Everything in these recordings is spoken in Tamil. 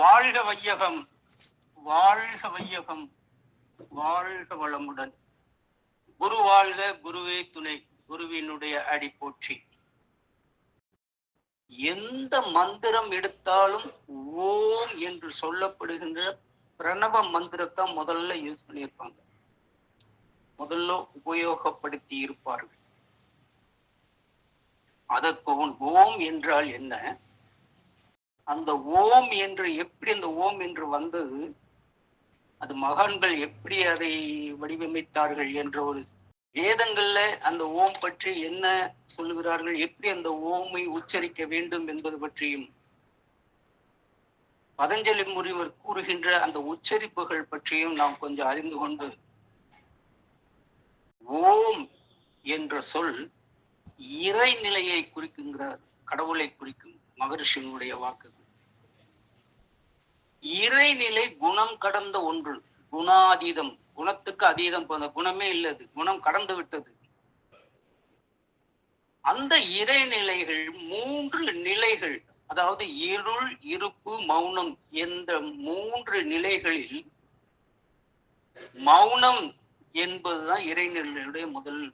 வாழ்க வையகம் வாழ்க வையகம் வாழ்க வளமுடன். குரு வாழ்க குருவே துணை குருவினுடைய அடி போற்றி. எந்த மந்திரம் எடுத்தாலும் ஓம் என்று சொல்லப்படுகின்ற பிரணவ மந்திரத்தை முதல்ல யூஸ் பண்ணியிருப்பாங்க. முதல்ல உபயோகப்படுத்தி இருப்பார்கள். அதற்கு ஓம் ஓம் என்றால் என்ன? அந்த ஓம் என்று எப்படி அந்த ஓம் என்று வந்தது? அது மகான்கள் எப்படி அதை வடிவமைத்தார்கள் என்ற ஒரு வேதங்கள்ல அந்த ஓம் பற்றி என்ன சொல்லுகிறார்கள்? எப்படி அந்த ஓமை உச்சரிக்க வேண்டும் என்பது பற்றியும் பதஞ்சலி முனிவர் கூறுகின்ற அந்த உச்சரிப்புகள் பற்றியும் நாம் கொஞ்சம் அறிந்து கொண்டு ஓம் என்ற சொல் இறைநிலையை குறிக்குங்கிறார் கடவுளை குறிக்கும் மகரிஷியினுடைய வாக்கு. இறைநிலை குணம் கடந்த ஒன்று குணாதீதம். குணத்துக்கு அதீதம் குணமே இல்லது. குணம் கடந்து விட்டது. அந்த இறைநிலைகள் மூன்று நிலைகள் அதாவது இருள் இருப்பு மௌனம் என்ற மூன்று நிலைகளில் மௌனம் என்பதுதான் இறைநிலையுடைய முதல்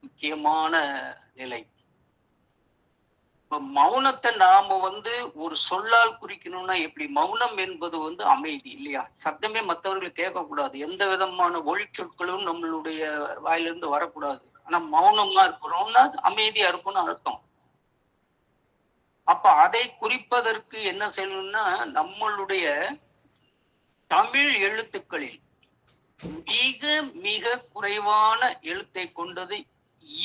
முக்கியமான நிலை. இப்ப மௌனத்தை நாம வந்து ஒரு சொல்லால் குறிக்கணும்னா எப்படி? மௌனம் என்பது வந்து அமைதி இல்லையா? சத்தமே மற்றவர்களுக்கு கேட்கக்கூடாது. எந்த விதமான ஒளி சொற்களும் நம்மளுடைய வாயிலிருந்து வரக்கூடாது. ஆனா மௌனமா இருக்கிறோம்னா அமைதியா இருக்கும்னு அர்த்தம். அப்ப அதை குறிப்பதற்கு என்ன செய்யணும்னா நம்மளுடைய தமிழ் எழுத்துக்களில் மிக மிக குறைவான எழுத்தை கொண்டது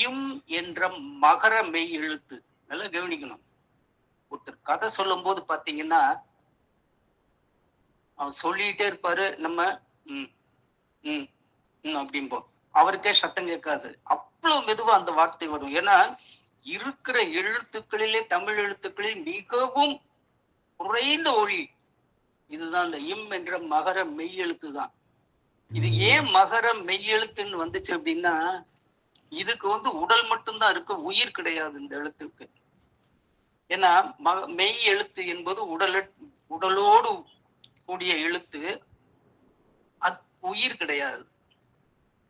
இம் என்ற மகர மெய் எழுத்து. நல்லா கவனிக்கணும். ஒருத்தர் கதை சொல்லும் போது பாத்தீங்கன்னா அவர் சொல்லிட்டே இருப்பாரு நம்ம ம் ம் ம் அப்படிம்போம் அவருக்கே சத்தம் கேட்காது. அவ்வளவு மெதுவா அந்த வார்த்தை வரும். ஏன்னா இருக்கிற எழுத்துக்களிலே தமிழ் எழுத்துக்களில் மிகவும் குறைந்த ஒளி இதுதான் அந்த இம் என்ற மகர மெய் எழுத்து தான். இது ஏன் மகர மெய் எழுத்துன்னு வந்துச்சு அப்படின்னா இதுக்கு வந்து உடல் மட்டும்தான் இருக்கு உயிர் கிடையாது இந்த எழுத்துக்கு ஏன்னா மக மெய் எழுத்து என்பது உடல் உடலோடு கூடிய எழுத்து. அது உயிர் கிடையாது.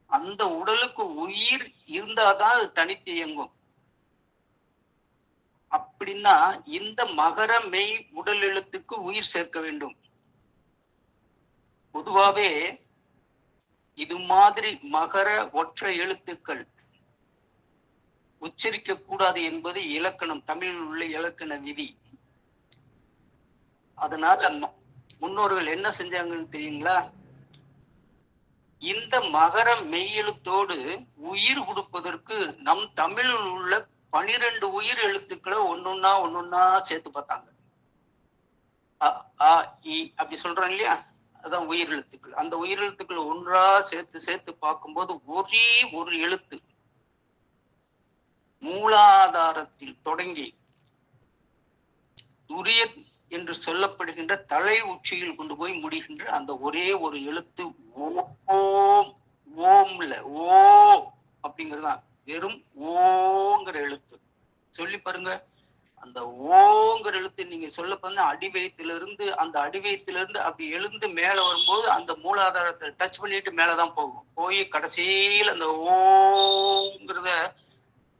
அந்த உடலுக்கு உயிர் இருந்தாதான் அது தனித்து இயங்கும். அப்படின்னா இந்த மகர மெய் உடல் எழுத்துக்கு உயிர் சேர்க்க வேண்டும். பொதுவாவே இது மாதிரி மகர ஒற்றை எழுத்துக்கள் உச்சரிக்க கூடாது என்பது இலக்கணம் தமிழில் உள்ள இலக்கண விதி. அதனால முன்னோர்கள் என்ன செஞ்சாங்கன்னு தெரியுங்களா? இந்த மகர மெய்யெழுத்தோடு உயிர் கொடுப்பதற்கு நம் தமிழில் உள்ள பனிரெண்டு உயிர் எழுத்துக்களை ஒன்னொன்னா ஒன்னொன்னா சேர்த்து பார்த்தாங்க. அ இ அப்படி சொல்றோம் இல்லையா? அதான் உயிர் எழுத்துக்கள். அந்த உயிர் எழுத்துக்கள் ஒன்றா சேர்த்து சேர்த்து பார்க்கும்போது ஒரே ஒரு எழுத்து. மூலாதாரத்தில் தொடங்கி துரிய என்று சொல்லப்படுகின்ற தலை உச்சியில் கொண்டு போய் முடிகின்ற அந்த ஒரே ஒரு எழுத்து ஓம் ஓம்ல ஓ அப்படிங்கறதுதான். வெறும் ஓங்கிற எழுத்து. சொல்லி பாருங்க. அந்த ஓங்கிற எழுத்து நீங்க சொல்ல பாருங்க. அடிவயத்திலிருந்து அந்த அடிவயத்திலிருந்து அப்படி எழுந்து மேல வரும்போது அந்த மூலாதாரத்தை டச் பண்ணிட்டு மேலதான் போகும். போய் கடைசியில் அந்த ஓங்கிறத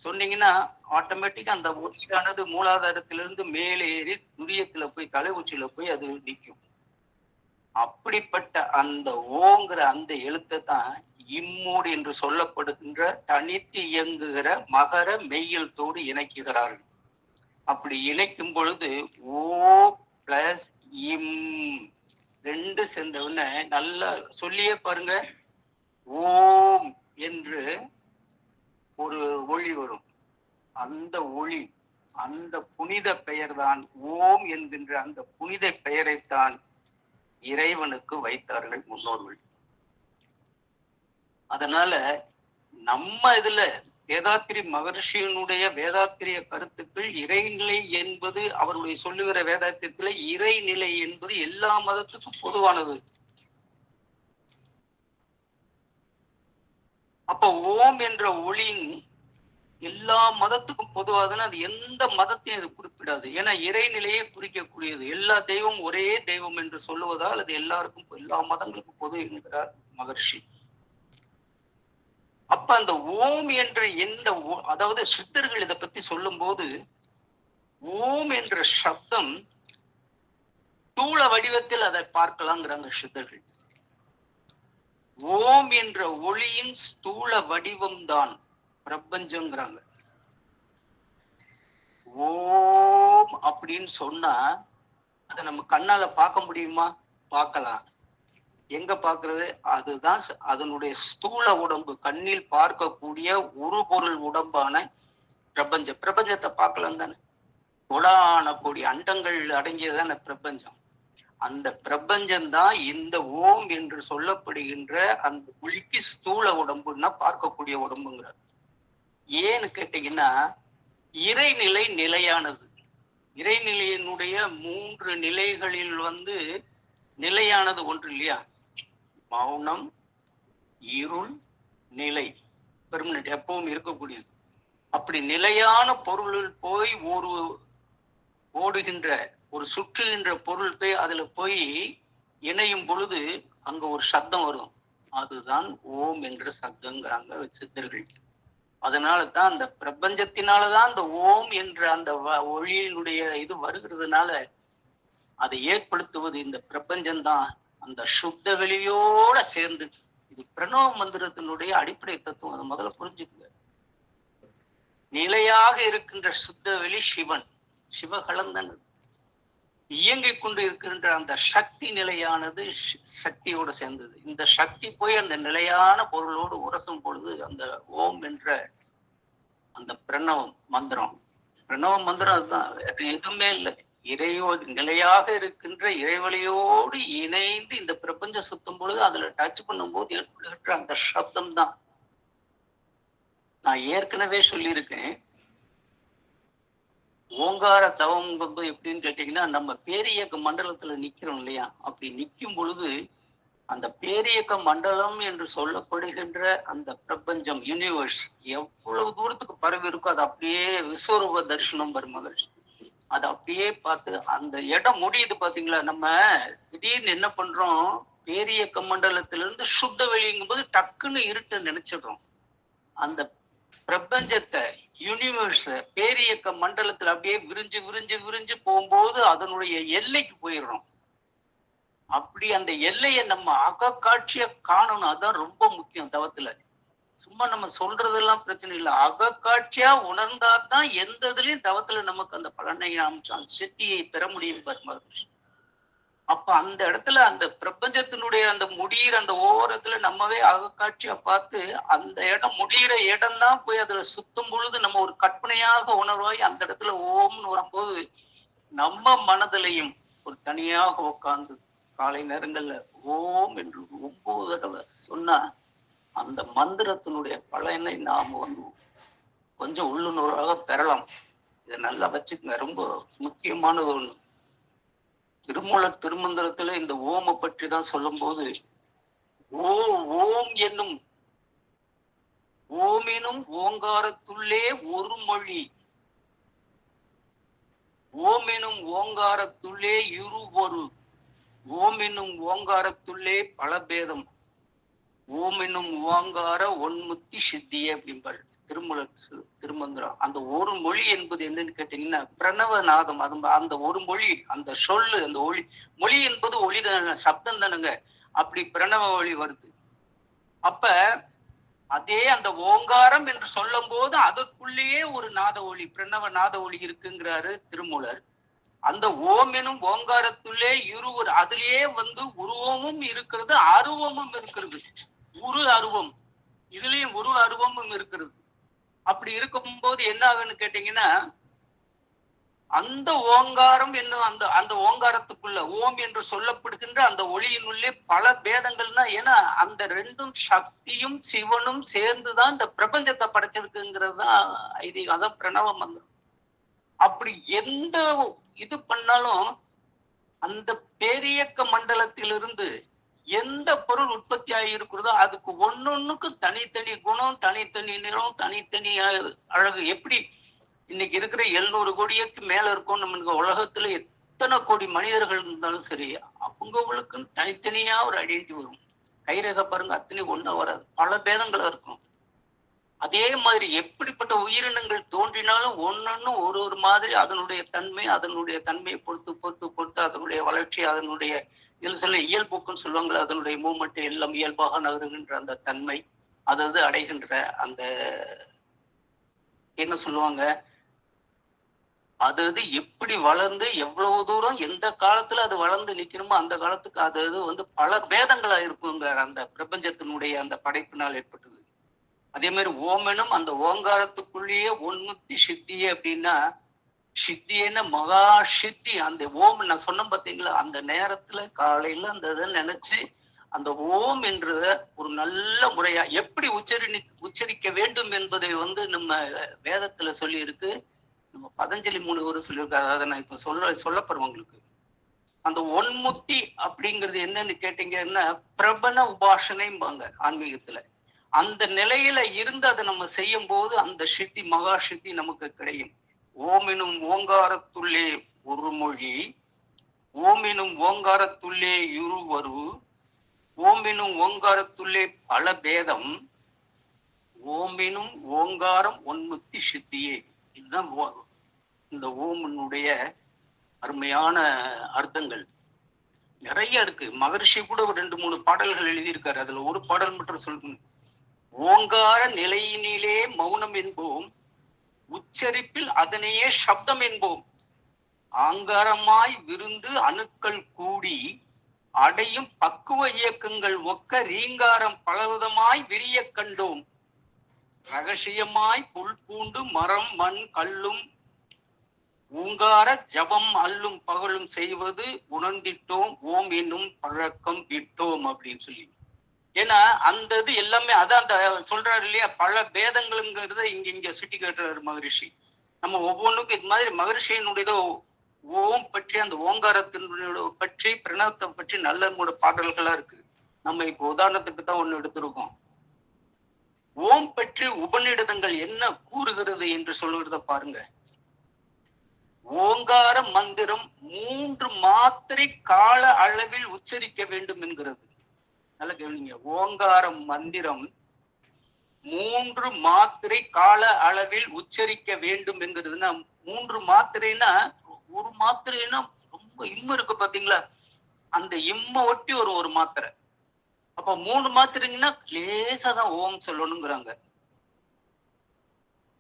சொன்னீங்கன்னா ஆட்டோமேட்டிக்கா அந்த ஒளியானது மூலாதாரத்திலிருந்து மேலே ஏறி துரியத்துல போய் தலை உச்சியில போய் அது நிற்கும் அப்படிப்பட்ட அந்த ஓங்கிற அந்த எழுத்தை தான் இம்மூடு என்று சொல்லப்படுகின்ற தனித்து இயங்குகிற மகர மெய்யெழுத்தோடு இணைக்குகிறார்கள் அப்படி இணைக்கும் பொழுது ஓ பிளஸ் இம் ரெண்டு சேர்ந்த உடனே நல்லா சொல்லியே பாருங்க. ஓம் என்று ஒரு ஒளி வரும். அந்த ஒளி அந்த புனித பெயர்தான் ஓம் என்கின்ற அந்த புனித பெயரைத்தான் இறைவனுக்கு வைத்தார்கள் முன்னோர்கள். அதனால நம்ம இதுல வேதாத்திரி மகர்ஷியனுடைய வேதாத்திரிய கருத்துக்கள் இறைநிலை என்பது அவருடைய சொல்லுகிற வேதாத்தியத்துல இறைநிலை என்பது எல்லா மதத்துக்கும் பொதுவானது. அப்ப ஓம் என்ற ஒளியின் எல்லா மதத்துக்கும் பொதுவாதுன்னு அது எந்த மதத்தையும் அது குறிப்பிடாது. ஏன்னா இறைநிலையே குறிக்கக்கூடியது. எல்லா தெய்வம் ஒரே தெய்வம் என்று சொல்லுவதால் அது எல்லாருக்கும் எல்லா மதங்களுக்கும் பொது என்கிறார் மகர்ஷி. அப்ப அந்த ஓம் என்ற எந்த அதாவது சித்தர்கள் இதை பத்தி சொல்லும்போது ஓம் என்ற சப்தம் தூள வடிவத்தில் அதை பார்க்கலாங்கிறாங்க சித்தர்கள். ஓம் என்ற ஒளியின் ஸ்தூல வடிவம்தான் பிரபஞ்சங்கிறாங்க. ஓம் அப்படின்னு சொன்னா அதை நம்ம கண்ணால பார்க்க முடியுமா? பார்க்கலாம். எங்க பாக்குறது அதுதான் அதனுடைய ஸ்தூல உடம்பு கண்ணில் பார்க்கக்கூடிய ஒரு பொருள் உடம்பான பிரபஞ்சம். பிரபஞ்சத்தை பார்க்கலாம் தானே. கொடான கோடி அண்டங்கள் அடங்கியதான பிரபஞ்சம். அந்த பிரபஞ்சம் தான் இந்த ஓம் என்று சொல்லப்படுகின்ற அந்த ஒளிக்கு ஸ்தூல உடம்புன்னா பார்க்கக்கூடிய உடம்புங்கிறது ஏன்னு கேட்டீங்கன்னா இறைநிலை நிலையானது. இறைநிலையினுடைய மூன்று நிலைகளில் வந்து நிலையானது ஒன்று இல்லையா? மௌனம் இருள் நிலை. பெர்மனன்ட் எப்பவும் இருக்கக்கூடியது. அப்படி நிலையான பொருளில் போய் ஒரு ஓடுகின்ற ஒரு சுற்றுகின்ற பொருள் போய் அதுல போய் இணையும் பொழுது அங்க ஒரு சத்தம் வரும். அதுதான் ஓம் என்ற சத்தங்கிறாங்க சித்தர்கள். அதனால தான் அந்த பிரபஞ்சத்தினாலதான் அந்த ஓம் என்ற அந்த வ- ஒளியினுடைய இது வருகிறதுனால அதை ஏற்படுத்துவது இந்த பிரபஞ்சம்தான். அந்த சுத்த வெளியோட சேர்ந்து இது பிரணவ மந்திரத்தினுடைய அடிப்படை தத்துவம். அதை முதல்ல புரிஞ்சுக்குங்க. நிலையாக இருக்கின்ற சுத்த வெளி சிவன். சிவகலந்தன் இயங்கிக் கொண்டு இருக்கின்ற அந்த சக்தி நிலையானது ஷ்- சக்தியோடு சேர்ந்தது. இந்த சக்தி போய் அந்த நிலையான பொருளோடு உரசும் பொழுது அந்த ஓம் என்ற அந்த பிரணவம் மந்திரம் பிரணவ மந்திரம் அதுதான். எதுவுமே இல்லை. இறையோ நிலையாக இருக்கின்ற இறைவழியோடு இணைந்து இந்த பிரபஞ்சம் சுத்தும் பொழுது அதுல டச் பண்ணும்போது ஏற்படுகின்ற அந்த சப்தம் தான். நான் ஏற்கனவே சொல்லியிருக்கேன். ஓங்கார தவம் எப்படின்னு கேட்டீங்கன்னா நம்ம பேரியக்க மண்டலத்துல நிக்கிறோம் இல்லையா? அப்படி நிக்கும் பொழுது அந்த பேரியக்க மண்டலம் என்று சொல்லப்படுகின்ற அந்த பிரபஞ்சம் யூனிவர்ஸ் எவ்வளவு தூரத்துக்கு பரவி இருக்கோ அது அப்படியே விஸ்வரூப தரிசனம் வரும் அது அப்படியே பார்த்து அந்த இடம் முடியுது பாத்தீங்களா? நம்ம திடீர்னு என்ன பண்றோம்? பேரியக்க மண்டலத்திலிருந்து சுத்த வெளிங்கும் போது டக்குன்னு இருட்டு நினைச்சிடுறோம். அந்த பிரபஞ்சத்தை யூனிவர்ஸ் பேரியக்க மண்டலத்துல அப்படியே விரிஞ்சு விரிஞ்சு விரிஞ்சு போகும்போது அதனுடைய எல்லைக்கு போயிடுறோம். அப்படி அந்த எல்லையை நம்ம அகக்காட்சிய காணணும். அதுதான் ரொம்ப முக்கியம் தவத்துல. சும்மா நம்ம சொல்றதெல்லாம் பிரச்சனை இல்லை. அகக்காட்சியா உணர்ந்தாதான் எந்த இதுலயும் தவத்துல நமக்கு அந்த பலனை அம்சம் சித்தியை பெற முடியும் பரமகிருஷ்ணன் அப்ப அந்த இடத்துல அந்த பிரபஞ்சத்தினுடைய அந்த முடியிற அந்த ஓரத்துல நம்மவே அகக்காட்சியா பார்த்து அந்த இடம் முடியிற இடம் தான் போய் அதுல சுத்தும் பொழுது நம்ம ஒரு கற்பனையாக உணர்வாய் அந்த இடத்துல ஓம்னு வரும்போது நம்ம மனதிலையும் ஒரு தனியாக உட்காந்து காலை நேரங்கள்ல ஓம் என்று ஒன்பது தடவை சொன்னா அந்த மந்திரத்தினுடைய பலனை நாம வந்து கொஞ்சம் உள்ளுணர்வாக பெறலாம். இதை நல்லா வச்சுக்கங்க. ரொம்ப முக்கியமானது ஒண்ணு. திருமூலர் திருமந்திரத்துல இந்த ஓம பற்றி தான் சொல்லும் போது ஓ ஓம் என்னும் ஓமெனும் ஓங்காரத்துள்ளே ஒரு மொழி. ஓமெனும் ஓங்காரத்துள்ளே இரு ஒரு. ஓமெனும் ஓங்காரத்துள்ளே பல பேதம். ஓமெனும் ஓங்கார ஒன்முத்தி சித்தியே அப்படிம்பாரு. திருமூலர் திருமந்திரம். அந்த ஒரு மொழி என்பது என்னன்னு கேட்டீங்கன்னா பிரணவநாதம் அது அந்த ஒரு மொழி அந்த சொல்லு அந்த ஒளி மொழி என்பது ஒளி தான சப்தம் தானுங்க. அப்படி பிரணவ ஒளி வருது. அப்ப அதே அந்த ஓங்காரம் என்று சொல்லும் போது அதற்குள்ளேயே ஒரு நாத ஒளி பிரணவ நாத ஒளி இருக்குங்கிறாரு திருமூலர். அந்த ஓம் எனும் ஓங்காரத்துள்ளே இருவர் அதிலேயே வந்து உருவமும் இருக்கிறது அருவமும் இருக்கிறது. உரு அருவம். இதுலயும் உரு அருவமும் இருக்கிறது. அப்படி இருக்கும்போது என்ன ஆகுன்னு கேட்டீங்கன்னா அந்த ஓங்காரம் என்னும் அந்த அந்த ஓங்காரத்துக்குள்ள ஓம் என்று சொல்லப்படுகின்ற அந்த ஒளியினுள்ளே பல பேதங்கள்னா ஏன்னா அந்த ரெண்டும் சக்தியும் சிவனும் சேர்ந்துதான் இந்த பிரபஞ்சத்தை படைச்சிருக்குங்கிறது தான் ஐதீகம் அதான் பிரணவ மந்திரம். அப்படி எந்த இது பண்ணாலும் அந்த பேரியக்க மண்டலத்திலிருந்து எந்த பொருள் உற்பத்தி ஆகி இருக்கிறதோ அதுக்கு ஒன்னொன்னுக்கு தனித்தனி குணம் தனித்தனி நிறம் தனித்தனி அழகு- எப்படி? இன்னைக்கு இருக்கிற எழுநூறு கோடிக்கு மேல இருக்கும் நம்ம உலகத்துல எத்தனை கோடி மனிதர்கள் இருந்தாலும் சரி அவங்கவுங்களுக்குன்னு தனித்தனியா ஒரு ஐடென்டிட்டி வரும். கைரேகை பாருங்க அத்தனை ஒண்ணா வராது. பல பேதங்கள் இருக்கும். அதே மாதிரி எப்படிப்பட்ட உயிரினங்கள் தோன்றினாலும் ஒன்னொன்னு ஒரு ஒரு மாதிரி அதனுடைய தன்மை அதனுடைய தன்மையை பொறுத்து பொறுத்து பொறுத்து அதனுடைய வளர்ச்சி அதனுடைய இதில் சில இயல்புக்குன்னு சொல்லுவாங்கள அதனுடைய மூமெண்ட் எல்லாம் இயல்பாக நகருகின்ற அந்த தன்மை அதாவது அடைகின்ற அந்த என்ன சொல்லுவாங்க அது அது எப்படி வளர்ந்து எவ்வளவு தூரம் எந்த காலத்துல அது வளர்ந்து நிக்கணுமோ அந்த காலத்துக்கு அது அது வந்து பல பேதங்களா இருக்குங்க அந்த பிரபஞ்சத்தினுடைய அந்த படைப்பினால் ஏற்பட்டது. அதே மாதிரி ஓமனும் அந்த ஓங்காரத்துக்குள்ளேயே ஒன்முத்தி சித்தி அப்படின்னா சித்தியன மகா சித்தி. அந்த ஓம் நான் சொன்னேன் பார்த்தீங்களா? அந்த நேரத்துல காலையில அந்த இதை நினைச்சு அந்த ஓம் என்றத ஒரு நல்ல முறையா எப்படி உச்சரி உச்சரிக்க வேண்டும் என்பதை வந்து நம்ம வேதத்துல சொல்லி இருக்கு நம்ம பதஞ்சலி முனிவர் சொல்லியிருக்காரு அதை நான் இப்ப சொல்ல சொல்லப்படுறேன் உங்களுக்கு. அந்த ஒன்முத்தி அப்படிங்கிறது என்னன்னு கேட்டீங்கன்னா பிரபல உபாசனைம்பாங்க ஆன்மீகத்துல. அந்த நிலையில இருந்து அதை நம்ம செய்யும் போது அந்த சித்தி மகா சித்தி நமக்கு கிடையும். ஓமெனும் ஓங்காரத்துள்ளே ஒரு மொழி ஓமெனும் ஓங்காரத்துள்ளே இருவரு ஓமெனும் ஓங்காரத்துள்ளே பல பேதம் ஓமெனும் ஓங்காரம் ஒன்முத்தி சித்தியே. இதுதான் ஓ- இந்த ஓமனுடைய அருமையான அர்த்தங்கள். நிறைய இருக்கு. மகரிஷி கூட ஒரு ரெண்டு மூணு பாடல்கள் எழுதியிருக்காரு. அதுல ஒரு பாடல் மட்டும் சொல்லணும் ஓங்கார நிலையினிலே மௌனம் என்போம். உச்சரிப்பில் அதனையே சப்தம் என்போம். ஆங்காரமாய் விருந்து அணுக்கள் கூடி அடையும் பக்குவ இயக்கங்கள் ஒக்க ரீங்காரம் பலவிதமாய் விரிய கண்டோம். ரகசியமாய் புல் பூண்டு மரம் மண் கல்லும் ஊங்கார ஜபம் அல்லும் பகலும் செய்வது உணர்ந்திட்டோம். ஓம் என்னும் பழக்கம் விட்டோம் அப்படின்னு சொல்லி. ஏன்னா அந்த இது எல்லாமே அதான் அந்த சொல்றாரு இல்லையா பல பேதங்களுங்கிறத இங்க இங்க சுட்டி காட்டுறாரு மகரிஷி. நம்ம ஒவ்வொன்றுக்கும் இது மாதிரி மகரிஷியினுடைய ஓம் பற்றி அந்த ஓங்காரத்தினுடைய பற்றி பிரணவத்தை பற்றி நல்ல மூட பாடல்களா இருக்கு நம்ம இப்போ உதாரணத்துக்கு தான் ஒண்ணு எடுத்திருக்கோம். ஓம் பற்றி உபநிடதங்கள் என்ன கூறுகிறது என்று சொல்லுகிறத பாருங்க. ஓங்கார மந்திரம் மூன்று மாத்திரை கால அளவில் உச்சரிக்க வேண்டும் என்கிறது. நல்ல கவனிங்க ஓங்காரம் மந்திரம் மூன்று மாத்திரை கால அளவில் உச்சரிக்க வேண்டும் என்கிறதுனா மூன்று மாத்திரைனா ஒரு மாத்திரைனா ரொம்ப இம்மு இருக்கு பாத்தீங்களா? அந்த இம்ம ஒட்டி ஒரு ஒரு மாத்திரை. அப்ப மூணு மாத்திரைங்கன்னா லேசா தான் ஓம் சொல்லணுங்கிறாங்க.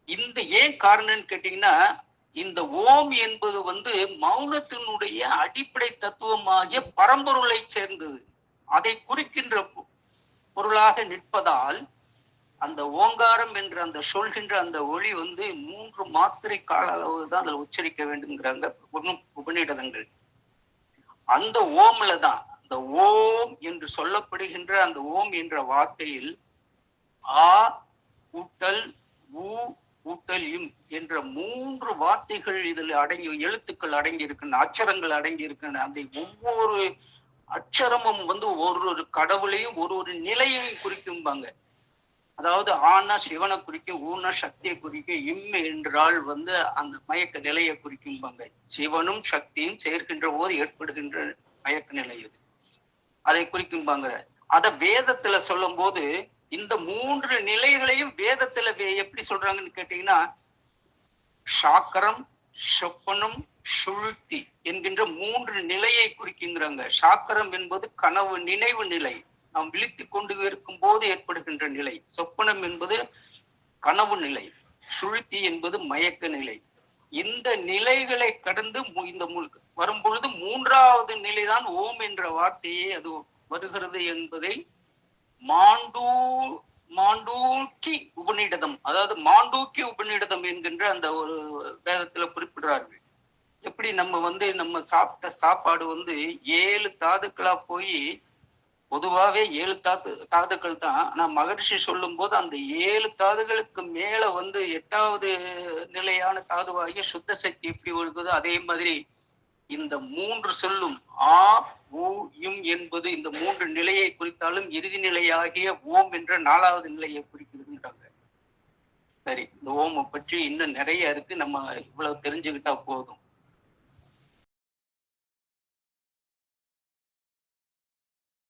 இந்த ஏன் காரணம்னு கேட்டீங்கன்னா இந்த ஓம் என்பது வந்து மௌனத்தினுடைய அடிப்படை தத்துவமாகிய பரம்பொருளை சேர்ந்தது. அதை குறிக்கின்ற பொ- பொருளாக நிற்பதால் அந்த ஓங்காரம் என்று அந்த சொல்கின்ற அந்த ஒளி வந்து மூன்று மாத்திரை கால அளவு தான் அதில் உச்சரிக்க வேண்டும்ங்கிறாங்க உபநிடதங்கள். அந்த ஓம்ல தான் அந்த ஓம் என்று சொல்லப்படுகின்ற அந்த ஓம் என்ற வார்த்தையில் ஆ கூட்டல் ஊ கூட்டல் இம் என்ற மூன்று வார்த்தைகள் இதில் அடங்கி எழுத்துக்கள் அடங்கி இருக்கின்றன அச்சரங்கள் அடங்கி இருக்கின்றன அந்த ஒவ்வொரு அச்சரமும் வந்து ஒரு ஒரு கடவுளையும் ஒரு ஒரு நிலையையும் குறிக்கும்பாங்க. அதாவது ஆனா சிவனை குறிக்கும் ஊனா சக்தியை குறிக்கும் இம் என்றால் வந்து அந்த மயக்க நிலையை குறிக்கும்பாங்க. சிவனும் சக்தியும் சேர்க்கின்ற போது ஏற்படுகின்ற மயக்க நிலை இது. அதை குறிக்கும்பாங்க. அத வேதத்துல சொல்லும் போது இந்த மூன்று நிலைகளையும் வேதத்துல வே- எப்படி சொல்றாங்கன்னு கேட்டீங்கன்னா சாக்கரம் சொப்பனும் சுழுத்தி என்கின்ற மூன்று நிலையை குறிக்கின்றாங்க. சாக்கரம் என்பது கனவு நினைவு நிலை. நாம் விழித்துக் கொண்டு இருக்கும் போது ஏற்படுகின்ற நிலை. சொப்பனம் என்பது கனவு நிலை. சுழுத்தி என்பது மயக்க நிலை. இந்த நிலைகளை கடந்து மு- இந்த வரும் பொழுது மூன்றாவது நிலைதான் ஓம் என்ற வார்த்தையே அது வருகிறது என்பதை மாண்டூ மாண்டூக்கி உபநிடதம் அதாவது மாண்டூக்கி உபநிடதம் என்கின்ற அந்த ஒரு வேதத்துல குறிப்பிடுறார்கள். எப்படி நம்ம வந்து நம்ம சாப்பிட்ட சாப்பாடு வந்து ஏழு தாதுக்களா போய் பொதுவாகவே ஏழு தாது தாதுக்கள் தான். ஆனால் மகரிஷி சொல்லும் போது அந்த ஏழு தாதுகளுக்கு மேல வந்து எட்டாவது நிலையான தாதுவாகிய சுத்த சக்தி எப்படி ஒழுகுதோ அதே மாதிரி இந்த மூன்று சொல்லும் ஆ உ இம் என்பது இந்த மூன்று நிலையை குறித்தாலும் இறுதி நிலையாகிய ஓம் என்ற நாலாவது நிலையை குறிக்கிறதுன்றாங்க. சரி இந்த ஓமை பற்றி இன்னும் நிறைய இருக்கு. நம்ம இவ்வளவு தெரிஞ்சுக்கிட்டா போதும்.